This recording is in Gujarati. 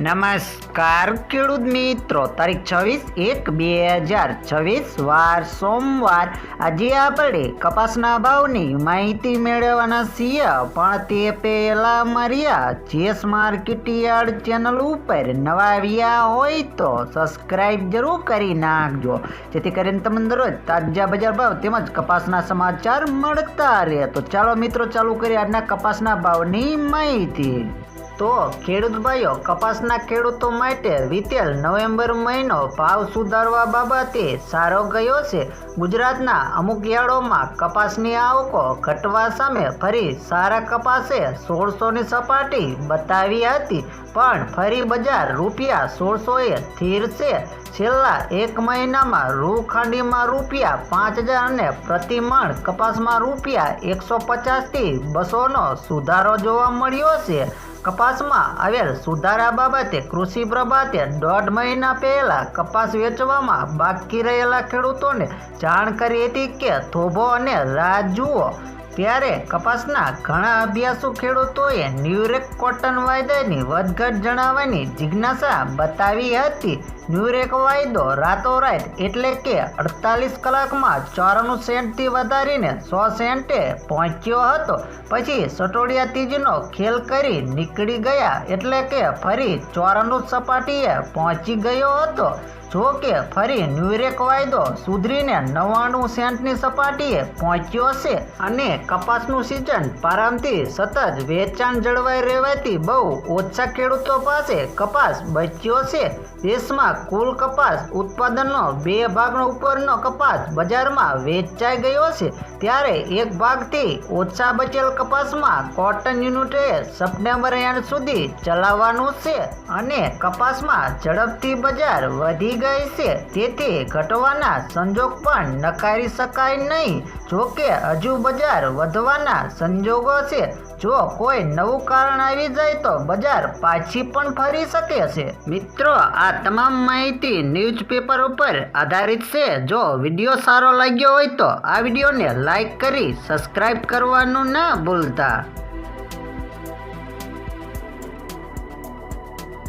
નમસ્કાર ખેડૂત મિત્રો, તારીખ છવ્વીસ એક બે હજાર છવ્વીસ, વાર સોમવાર. આજે આપણે કપાસના ભાવની માહિતી મેળવવાના છીએ, પણ તે પહેલાં માર્યા, જેસ માર્કેટ ચેનલ ઉપર નવા આવ્યા હોય તો સબસ્ક્રાઈબ જરૂર કરી નાખજો. જેથી કરીને તમને દરરોજ તાજા બજાર ભાવ તેમજ કપાસના સમાચાર મળતા રહે. તો ચાલો મિત્રો, ચાલુ કરીએ આજના કપાસના ભાવની માહિતી. તો ખેડૂત ભાઈઓ, કપાસના ખેડૂતો માટે વિતેલ નવેમ્બર મહિનો ભાવ સુધારવા બાબતે સારો ગયો છે. ગુજરાતના અમુક યાર્ડોમાં કપાસની આવકો ઘટવા સામે ફરી સારા કપાસે સોળસોની સપાટી બતાવી હતી, પણ ફરી બજાર રૂપિયા સોળસોએ સ્થિર છે. છેલ્લા એક મહિનામાં રૂખાંડીમાં રૂપિયા પાંચ હજાર અને પ્રતિમણ કપાસમાં રૂપિયા એકસો પચાસથી બસોનો સુધારો જોવા મળ્યો છે. કપાસમાં આવેલ સુધારા બાબતે કૃષિ પ્રભાતે દોઢ મહિના પહેલા કપાસ વેચવામાં બાકી રહેલા ખેડૂતોને જાણ કરી હતી કે થોભો અને રાહ જુઓ ત્યારે કપાસના ઘણા અભ્યાસુ ખેડૂતોએ ન્યુરેક કોટન વાયદાની વધઘટ જણાવવાની જિજ્ઞાસા બતાવી હતી. ન્યુરેક વાયદો રાતોરાત એટલે કે અડતાલીસ કલાકમાં ચોરાણું સેન્ટથી વધારીને સો સેન્ટે પહોંચ્યો હતો. પછી સટોડિયા તીજનો ખેલ કરી નીકળી ગયા એટલે કે ફરી ચોરાણું સપાટીએ પહોંચી ગયો હતો. જો કે ફરી ન્યુરેક વાયદો સુધરીને નવ્વાણું સેન્ટની સપાટીએ પહોંચ્યો છે અને કપાસનું સિઝન પ્રારંભથી સતત વેચાણ જળવાઈ રહેવાથી બહુ ઓછા ખેડૂતો પાસે કપાસ બચ્યો છે દેશમાં કુલ કપાસ ઉત્પાદનનો બે ભાગનો ઉપરનો કપાસ બજારમાં વેચાઈ ગયો છે. ત્યારે એક ભાગથી ઓછા બચેલ કપાસમાં કોટન યુનિટે સપ્ટેમ્બર એન્ડ સુધી ચલાવવાનું છે અને કપાસમાં ઝડપથી બજાર વધી ગઈ છે. તેથી ઘટવાના સંજોગ પણ નકારી શકાય નહીં. જોકે હજુ બજાર વધવાના સંજોગો છે. જો કોઈ નવું કારણ આવી જાય તો બજાર પાછી પણ ફરી શકે છે. મિત્રો, આ તમામ માહિતી ન્યૂઝપેપર ઉપર આધારિત છે. જો વીડિયો સારો લાગ્યો હોય તો આ વિડીયોને લાઈક કરી સબસ્ક્રાઈબ કરવાનું ના ભૂલતા.